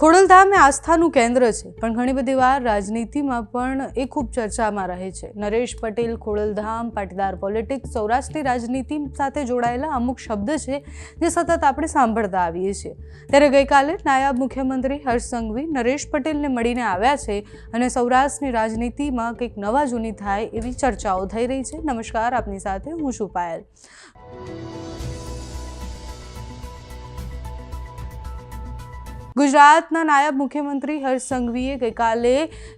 ખોડલધામ એ આસ્થાનું કેન્દ્ર છે, પણ ઘણી બધી વાર રાજનીતિમાં પણ એ ખૂબ ચર્ચામાં રહે છે. નરેશ પટેલ ખોડલધામ, પાટીદાર પોલિટિક્સ, સૌરાષ્ટ્રની રાજનીતિ સાથે જોડાયેલા અમુક શબ્દ છે, જે સતત આપણે સાંભળતા આવીએ છીએ. ત્યારે ગઈકાલે નાયબ મુખ્યમંત્રી હર્ષ સંઘવી, નરેશ પટેલને મળીને આવ્યા છે અને સૌરાષ્ટ્રની રાજનીતિમાં કંઈક નવા જૂની થાય એવી ચર્ચાઓ થઈ રહી છે. નમસ્કાર, આપની સાથે હું છું પાયલ. ગુજરાતના નાયબ મુખ્યમંત્રી હર્ષ સંઘવીએ ગઈકાલે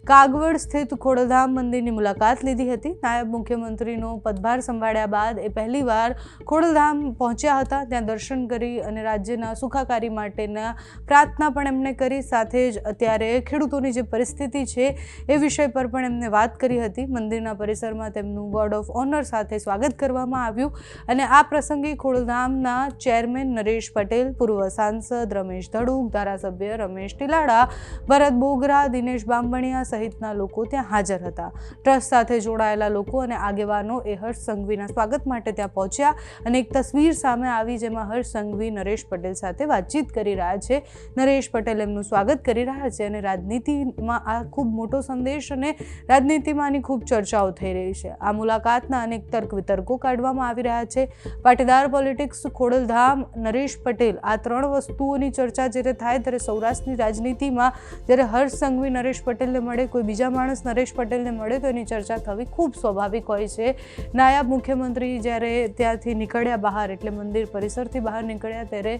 કાગવડ સ્થિત ખોડલધામ મંદિરની મુલાકાત લીધી હતી. નાયબ મુખ્યમંત્રીનો પદભાર સંભાળ્યા બાદ એ પહેલીવાર ખોડલધામ પહોંચ્યા હતા. ત્યાં દર્શન કરી અને રાજ્યના સુખાકારી માટેના પ્રાર્થના પણ એમણે કરી. સાથે જ અત્યારે ખેડૂતોની જે પરિસ્થિતિ છે એ વિષય પર પણ એમને વાત કરી હતી. મંદિરના પરિસરમાં તેમનું ગાર્ડ ઓફ ઓનર સાથે સ્વાગત કરવામાં આવ્યું અને આ પ્રસંગે ખોડલધામના ચેરમેન નરેશ પટેલ, પૂર્વ સાંસદ રમેશ ધડુક, ધારાસભ્ય રમેશ ટીલાડા, ભરત બોગરા, દિનેશ બાંભણિયા સહિતના લોકો ત્યાં હાજર હતા. ટ્રસ્ટ સાથે જોડાયેલા લોકો અને આગેવાનો એ હર્ષ સંઘવીના સ્વાગત માટે ત્યાં પહોંચ્યા અને એક તસવીર સામે આવી જેમાં હર્ષ સંઘવી નરેશ પટેલ સાથે વાતચીત કરી રહ્યા છે. નરેશ પટેલ એમનું સ્વાગત કરી રહ્યા છે અને રાજનીતિમાં આ ખૂબ મોટો સંદેશ અને રાજનીતિમાં આની ખૂબ ચર્ચાઓ થઈ રહી છે. આ મુલાકાતના અનેક તર્ક વિતર્કો કાઢવામાં આવી રહ્યા છે. પાટીદાર પોલિટિક્સ, ખોડલધામ, નરેશ પટેલ આ ત્રણ વસ્તુઓની ચર્ચા જ્યારે થાય ત્યારે સૌરાષ્ટ્રની રાજનીતિમાં જ્યારે હર્ષ સંઘવી નરેશ પટેલને મળે, કોઈ બીજા માણસ નરેશ પટેલને મળે, તો એની ચર્ચા થવી ખૂબ સ્વાભાવિક હોય છે. નાયબ મુખ્યમંત્રી જ્યારે ત્યાંથી નીકળ્યા બહાર, એટલે મંદિર પરિસરથી બહાર નીકળ્યા, ત્યારે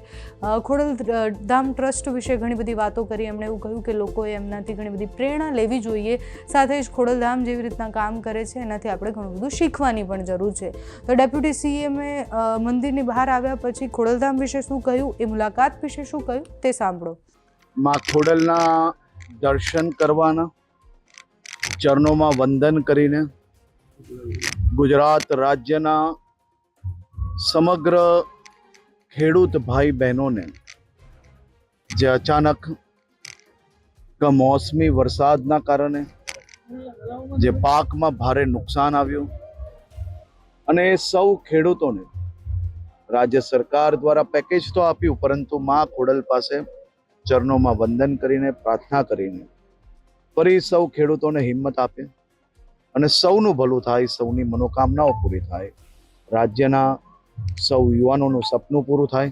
ખોડલ ધામ ટ્રસ્ટ વિશે ઘણી બધી વાતો કરી. એમણે એવું કહ્યું કે લોકોએ એમનાથી ઘણી બધી પ્રેરણા લેવી જોઈએ. સાથે જ ખોડલધામ જેવી રીતના કામ કરે છે. એનાથી આપણે ઘણું બધું શીખવાની પણ જરૂર છે. તો ડેપ્યુટી સીએમએ મંદિરની બહાર આવ્યા પછી ખોડલધામ વિશે શું કહ્યું? એ મુલાકાત વિશે શું કહ્યું? તે સાંભળો. માં દર્શન કરવાના, ચરણોમાં વંદન કરીને ગુજરાત રાજ્યના સમગ્ર ખેડૂત ભાઈ બહેનોને જે અચાનક કમોસમી વરસાદના કારણે જે પાકમાં ભારે નુકસાન આવ્યું અને એ સૌ ખેડૂતોને રાજ્ય સરકાર દ્વારા પેકેજ તો આપ્યું, પરંતુ મા ખોડલ પાસે ચરણોમાં વંદન કરીને, પ્રાર્થના કરીને ફરી સૌ ખેડૂતોને હિંમત આપે અને સૌનું ભલું થાય, સૌની મનોકામનાઓ પૂરી થાય. રાજ્યના સૌ યુવાનોનું સપનું પૂરું થાય.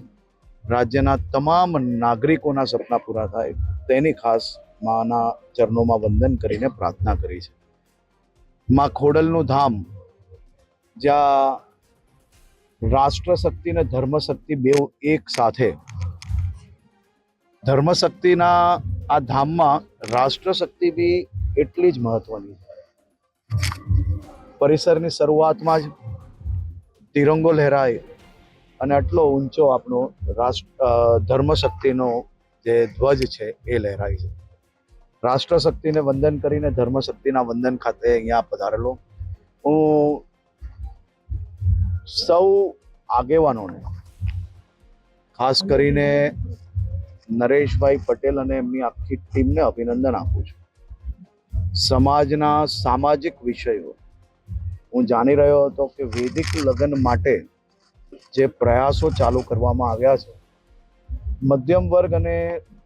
રાજ્યના તમામ નાગરિકોના સપના પૂરા થાય. તેની ખાસ માના ચરણોમાં વંદન કરીને પ્રાર્થના કરી છે. માં ખોડલનું ધામ, જ્યાં રાષ્ટ્ર શક્તિ અને ધર્મ શક્તિ બેઉ એક સાથે ધર્મશક્તિના આ ધામમાં રાષ્ટ્ર શક્તિ બી એટલી જ મહત્વની પરિસરની શરૂઆતમાં જ તિરંગો લહેરાય અને આટલો ઊંચો આપણો રાષ્ટ્ર ધર્મશક્તિનો જે ધ્વજ છે એ લહેરાય છે. રાષ્ટ્ર શક્તિને વંદન કરીને ધર્મશક્તિના વંદન ખાતે અહીંયા પધારેલો. હું સૌ આગેવાનોને, ખાસ કરીને નરેશભાઈ પટેલ અને એમની આખી ટીમને અભિનંદન આપું છું. સમાજના સામાજિક વિષયો. હું જાણી રહ્યો હતો કે વૈદિક લગ્ન માટે જે પ્રયાસો ચાલુ કરવામાં આવ્યા છે, મધ્યમ વર્ગ અને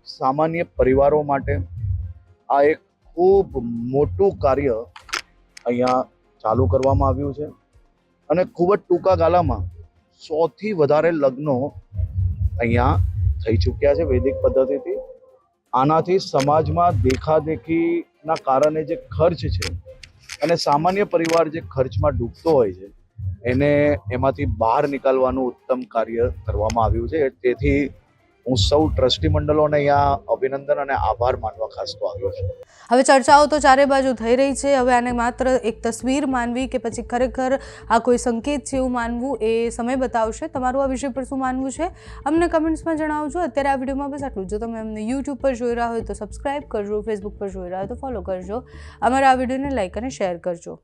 સામાન્ય પરિવારો માટે આ એક ખૂબ મોટું કાર્ય અહીંયા ચાલુ કરવામાં આવ્યું છે અને ખૂબ જ ટૂંકા ગાળામાં સોથી વધારે લગ્નો અહીંયા થઈ ચૂક્યા છે વૈદિક પદ્ધતિથી. આનાથી સમાજમાં દેખાદેખીના કારણે જે ખર્ચ છે અને સામાન્ય પરિવાર જે ખર્ચમાં ડૂબતો હોય છે, એને એમાંથી બહાર નીકાળવાનું ઉત્તમ કાર્ય કરવામાં આવ્યું છે. તેથી હું સૌ ટ્રસ્ટી મંડળોને અહીંયા અભિનંદન અને આભાર માનવા ખાસ તો આવ્યો છું. હવે ચર્ચાઓ તો ચારે બાજુ થઈ રહી છે. હવે આને માત્ર એક તસવીર માનવી કે પછી ખરેખર આ કોઈ સંકેત છે એવું માનવું એ સમય બતાવશે. તમારું આ વિષય પર શું માનવું છે? અમને કમેન્ટ્સમાં જણાવજો. અત્યારે આ વિડીયોમાં બસ આટલું જો. તમે અમને યુટ્યુબ પર જોઈ રહ્યા હોય તો સબસ્ક્રાઇબ કરજો ફેસબુક પર જોઈ રહ્યા હોય તો ફોલો કરજો. અમારા આ વિડીયોને લાઇક અને શેર કરજો.